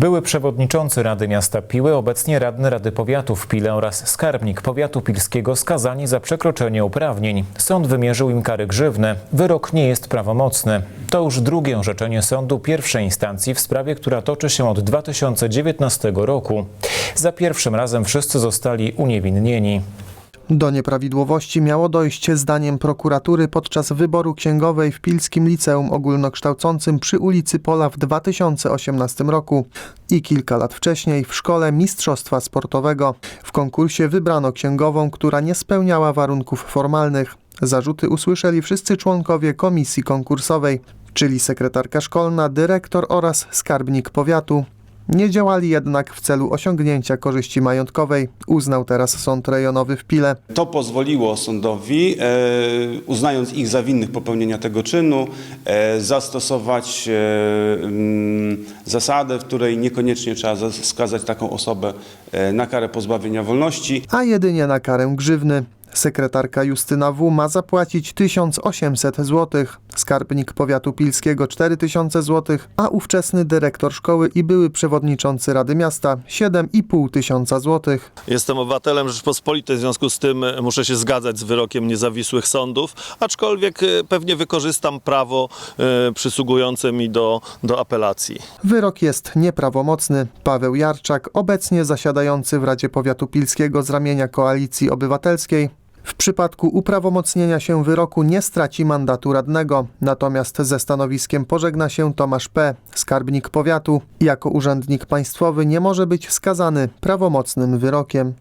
Były przewodniczący Rady Miasta Piły, obecnie radny Rady Powiatu w Pile oraz skarbnik powiatu pilskiego skazani za przekroczenie uprawnień. Sąd wymierzył im kary grzywny. Wyrok nie jest prawomocny. To już drugie orzeczenie sądu pierwszej instancji w sprawie, która toczy się od 2019 roku. Za pierwszym razem wszyscy zostali uniewinnieni. Do nieprawidłowości miało dojść zdaniem prokuratury podczas wyboru księgowej w Pilskim Liceum Ogólnokształcącym przy ulicy Pola w 2018 roku i kilka lat wcześniej w Szkole Mistrzostwa Sportowego. W konkursie wybrano księgową, która nie spełniała warunków formalnych. Zarzuty usłyszeli wszyscy członkowie komisji konkursowej, czyli sekretarka szkolna, dyrektor oraz skarbnik powiatu. Nie działali jednak w celu osiągnięcia korzyści majątkowej, uznał teraz Sąd Rejonowy w Pile. To pozwoliło sądowi, e, uznając ich za winnych popełnienia tego czynu, e, zastosować e, mm, zasadę, w której niekoniecznie trzeba skazać taką osobę na karę pozbawienia wolności. a jedynie na karę grzywny. Sekretarka Justyna W. ma zapłacić 1800 zł, skarbnik powiatu pilskiego 4000 zł, a ówczesny dyrektor szkoły i były przewodniczący Rady Miasta 7,5 tysiąca złotych. Jestem obywatelem Rzeczpospolitej, w związku z tym e, muszę się zgadzać z wyrokiem niezawisłych sądów, aczkolwiek e, pewnie wykorzystam prawo e, przysługujące mi do, do apelacji. Wyrok jest nieprawomocny. Paweł Jarczak, obecnie zasiadający w Radzie Powiatu Pilskiego z ramienia Koalicji Obywatelskiej, w przypadku uprawomocnienia się wyroku nie straci mandatu radnego, natomiast ze stanowiskiem pożegna się Tomasz P., skarbnik powiatu. Jako urzędnik państwowy nie może być skazany prawomocnym wyrokiem.